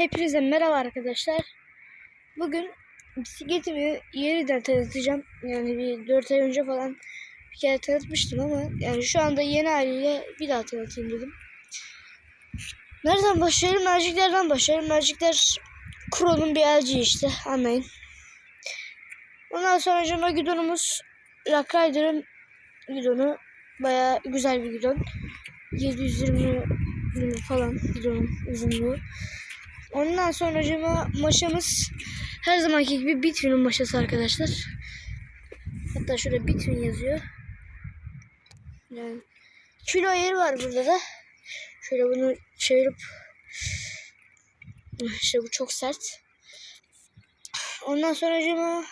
Hepinize merhaba arkadaşlar. Bugün bisikletimi yeniden tanıtacağım. Yani bir 4 ay önce falan bir kere tanıtmıştım ama yani şu anda yeni haliyle bir daha tanıtayım dedim. Nereden başlayalım? Merceklerden başlayalım. Mercekler Kuro'nun bir elci işte anlayın. Ondan sonra cama gidonumuz Rock gidonu. Baya güzel bir gidon. 720 milim falan gidonun uzunluğu. Ondan sonra cama maşamız her zamanki gibi Bitwin'in maşası arkadaşlar. Hatta şurada Bitwin yazıyor. Yani kilo yeri var burada da. Şöyle bunu çevirip işte bu çok sert. Ondan sonra cama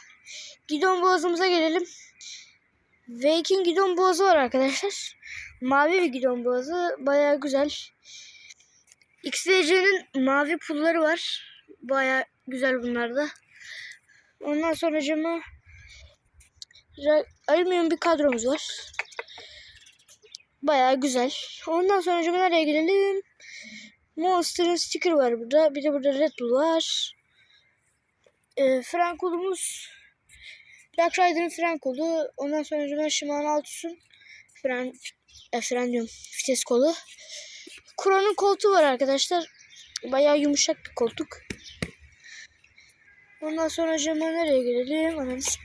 gidon boğazımıza gelelim. Wake'in gidon boğazı var arkadaşlar. Mavi bir gidon boğazı. Bayağı güzel. XDC'nin mavi pulları var. Baya güzel bunlar da. Ondan sonra cama alüminyum bir kadromuz var. Baya güzel. Ondan sonra cama nereye gidelim? Monster'ın sticker var burada. Bir de burada Red Bull var. E, fren kolumuz Black Rider'ın fren kolu. Ondan sonra cama Shimano Altus'un fren, e, fren diyorum, vites kolu. Kuro'nun koltuğu var arkadaşlar. Bayağı yumuşak bir koltuk. Ondan sonra cama nereye gelelim? Analiz.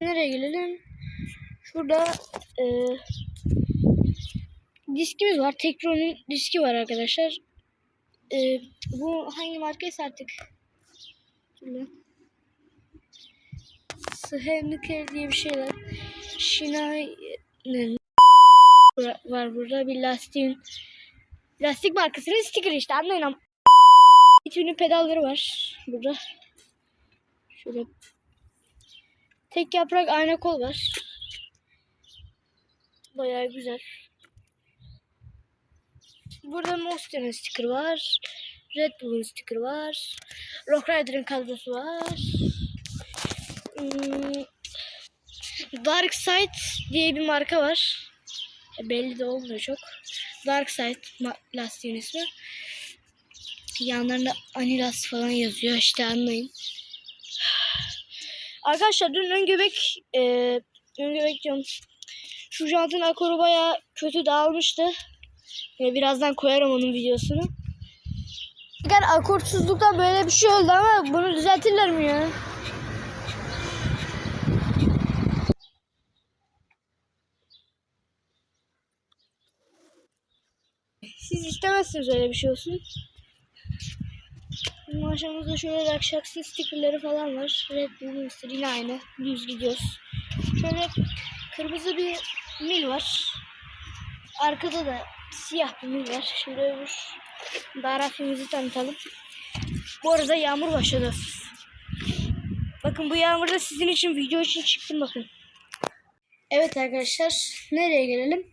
Nereye gelelim? Şurada e, diskimiz var. Tekron'un diski var arkadaşlar. E, bu hangi markaysa artık. Şöyle. Shenike diye bir şey var. Shinai'nin var burada bir lastiğin lastik markasının sticker işte anlayın ama bütün pedalları var burada. Şöyle tek yaprak ayna kol var. Bayağı güzel. Burada Monster'ın sticker var. Red Bull'un sticker var. Rock Rider'ın kadrosu var. Hmm, Dark Side diye bir marka var. E, belli de olmuyor çok. Dark Side lastiğin ismi. Yanlarında Anilas falan yazıyor işte anlayın. Arkadaşlar dün ön göbek e, ön göbek diyorum. Şu jantın akoru baya kötü dağılmıştı. E, birazdan koyarım onun videosunu. Yani akortsuzluktan böyle bir şey oldu ama bunu düzeltirler mi ya? İstemezsiniz öyle bir şey olsun. Maşamızda şöyle rakşaksı stickerları falan var. Red Bull Monster yine aynı. Düz gidiyoruz. Şöyle kırmızı bir mil var. Arkada da siyah bir mil var. Şimdi öbür darafimizi tanıtalım. Bu arada yağmur başladı. Bakın bu yağmurda sizin için video için çıktım bakın. Evet arkadaşlar nereye gelelim?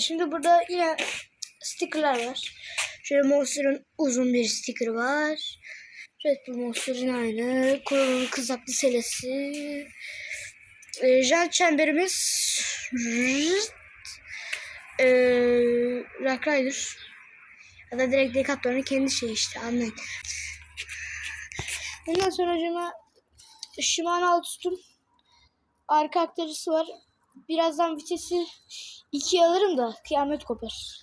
Şimdi burada yine stickerlar var. Şöyle Monster'ın uzun bir sticker var. Red Bull Monster'ın aynı. Kuronun kızaklı selesi. E, jant çemberimiz e, Rock Rider. Ya da direkt Decathlon'un kendi şeyi işte anlayın. Ondan sonra cama Shimano Altus'un arka aktarıcısı var. Birazdan vitesi ikiye alırım da kıyamet kopar.